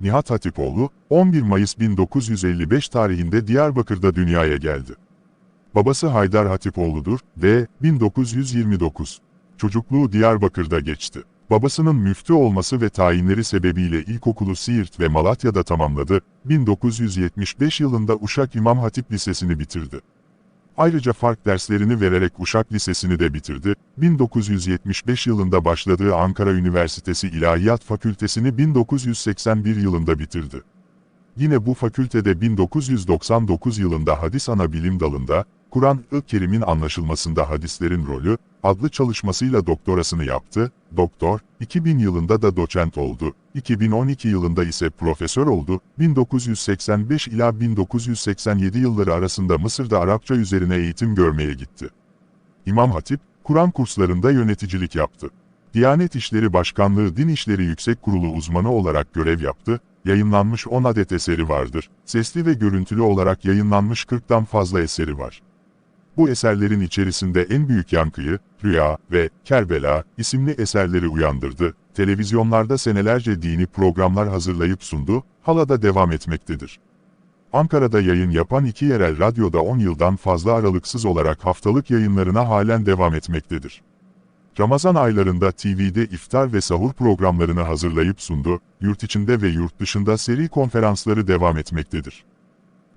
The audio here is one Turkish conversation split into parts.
Nihat Hatipoğlu, 11 Mayıs 1955 tarihinde Diyarbakır'da dünyaya geldi. Babası Haydar Hatipoğlu'dur ve 1929. Çocukluğu Diyarbakır'da geçti. Babasının müftü olması ve tayinleri sebebiyle ilkokulu Siirt ve Malatya'da tamamladı, 1975 yılında Uşak İmam Hatip Lisesi'ni bitirdi. Ayrıca fark derslerini vererek Uşak Lisesi'ni de bitirdi. 1975 yılında başladığı Ankara Üniversitesi İlahiyat Fakültesini 1981 yılında bitirdi. Yine bu fakültede 1999 yılında Hadis Ana Bilim Dalı'nda, Kur'an-ı Kerim'in anlaşılmasında hadislerin rolü, adlı çalışmasıyla doktorasını yaptı, doktor, 2000 yılında da doçent oldu, 2012 yılında ise profesör oldu, 1985 ila 1987 yılları arasında Mısır'da Arapça üzerine eğitim görmeye gitti. İmam Hatip, Kur'an kurslarında yöneticilik yaptı. Diyanet İşleri Başkanlığı Din İşleri Yüksek Kurulu uzmanı olarak görev yaptı, yayınlanmış 10 adet eseri vardır, sesli ve görüntülü olarak yayınlanmış 40'tan fazla eseri var. Bu eserlerin içerisinde en büyük yankıyı, Rüya ve Kerbela isimli eserleri uyandırdı, televizyonlarda senelerce dini programlar hazırlayıp sundu, hala da devam etmektedir. Ankara'da yayın yapan iki yerel radyoda 10 yıldan fazla aralıksız olarak haftalık yayınlarına halen devam etmektedir. Ramazan aylarında TV'de iftar ve sahur programlarını hazırlayıp sundu, yurt içinde ve yurt dışında seri konferansları devam etmektedir.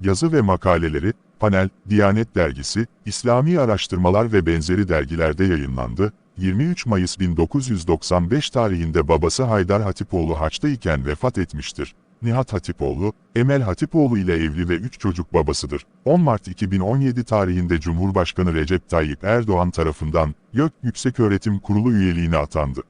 Yazı ve makaleleri, Panel, Diyanet Dergisi, İslami Araştırmalar ve benzeri dergilerde yayınlandı. 23 Mayıs 1995 tarihinde babası Haydar Hatipoğlu Haç'ta iken vefat etmiştir. Nihat Hatipoğlu, Emel Hatipoğlu ile evli ve 3 çocuk babasıdır. 10 Mart 2017 tarihinde Cumhurbaşkanı Recep Tayyip Erdoğan tarafından YÖK Yükseköğretim Kurulu üyeliğine atandı.